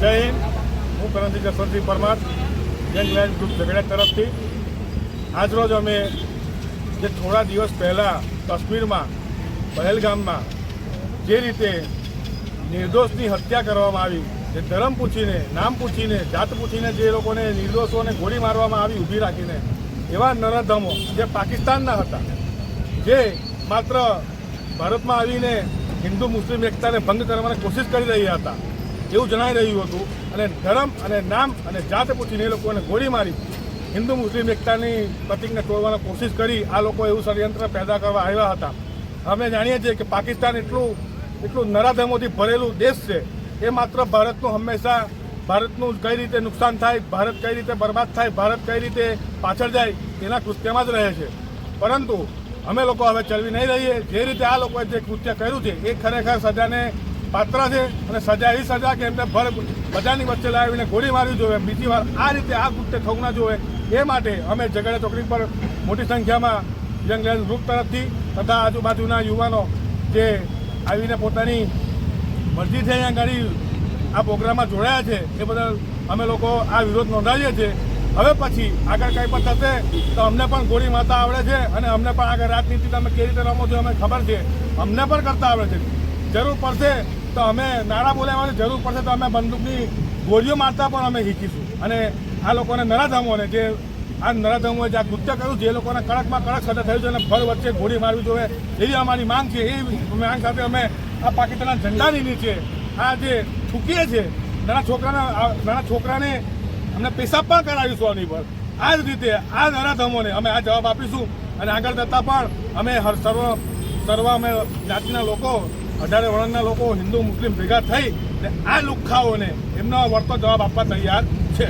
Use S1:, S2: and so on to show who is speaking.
S1: જય હિન્દ. હું Karansinh Jaswantsinh Parmar young lion group ઝઘડા તરફથી. આજરોજ અમે જે થોડા દિવસ પહેલાં કાશ્મીરમાં, પહેલગામમાં જે રીતે નિર્દોષની હત્યા કરવામાં આવી, જે ધર્મ પૂછીને, નામ પૂછીને, જાત પૂછીને જે લોકોને નિર્દોષોને ગોળી મારવામાં આવી, ઊભી રાખીને, એવા નરાધમો જે પાકિસ્તાનના હતા, જે માત્ર ભારતમાં આવીને હિન્દુ મુસ્લિમ એકતાને ભંગ કરવાની કોશિશ કરી રહ્યા હતા એવું જણાઈ રહ્યું હતું. અને ધર્મ અને નામ અને જાત પૂછીને એ લોકોને ગોળી મારી. હિન્દુ, મુસ્લિમ, એકતાની પ્રતિકને તોડવાની કોશિશ કરી આ લોકો એવું ષડયંત્ર પેદા કરવા આવ્યા હતા. અમે જાણીએ છીએ કે પાકિસ્તાન એટલું એટલું નરાધમોથી ભરેલું દેશ છે. એ માત્ર ભારતનું હંમેશા, ભારતનું કઈ રીતે નુકસાન થાય, ભારત કઈ રીતે બરબાદ થાય, ભારત કઈ રીતે પાછળ જાય એના કૃત્યમાં જ રહે છે. પરંતુ અમે લોકો હવે ચલવી નહીં રહીએ. જે રીતે આ લોકોએ જે કૃત્ય કર્યું છે, એ ખરેખર સજાને પાત્ર છે અને સજા એ સજા કે એમને ભર બધાની વચ્ચે લાવીને ગોળી મારવી જોઈએ. બીજી વાર આ રીતે આ કૃત્ય થવું ના જોઈએ એ માટે અમે ઝઘડા ચોકડી પર મોટી સંખ્યામાં યંગ લેન્સ ગ્રુપ તરફથી તથા આજુબાજુના યુવાનો જે આવીને પોતાની મરજીથી અહીંયા ગાડી આ પ્રોગ્રામમાં જોડાયા છે એ બદલ અમે લોકો આ વિરોધ નોંધાવીએ છીએ. હવે પછી આગળ કંઈ પણ થશે તો અમને પણ ગોળી મારતા આવડે છે અને અમને પણ આગળ રાજનીતિ તમે કેવી રીતે રમો છો અમને ખબર છે. અમને પણ કરતા આવડે છે. જરૂર પડશે તો અમે નાણાં બોલાવવાની જરૂર પડશે તો અમે બંદૂકની ગોળીઓ મારતા પણ અમે શીખીશું અને આ લોકોને નરાધમોને જે આ નરાધમોએ જે આ કૃત્ય કર્યું છે, એ લોકોને કડકમાં કડક સજા થયું છે અને ભર વચ્ચે ગોળી મારવી જોઈએ એવી અમારી માંગ છે. એ માંગ સાથે અમે આ પાકિસ્તાનના ઝંડાની નીચે આ જે થૂકીએ છે, નાના છોકરાના નાના છોકરાને અમને પેશાબ પણ કરાવીશું આની પર. આ જ રીતે આ નરાધમોને અમે આ જવાબ આપીશું અને આગળ જતાં પણ અમે હર સર્વ સર્વ અમે જાતિના લોકો, અઢારે વર્ણના લોકો, હિન્દુ, મુસ્લિમ ભેગા થઈ આ લુખ્ખાઓને એમનો વળતો જવાબ આપવા તૈયાર છે.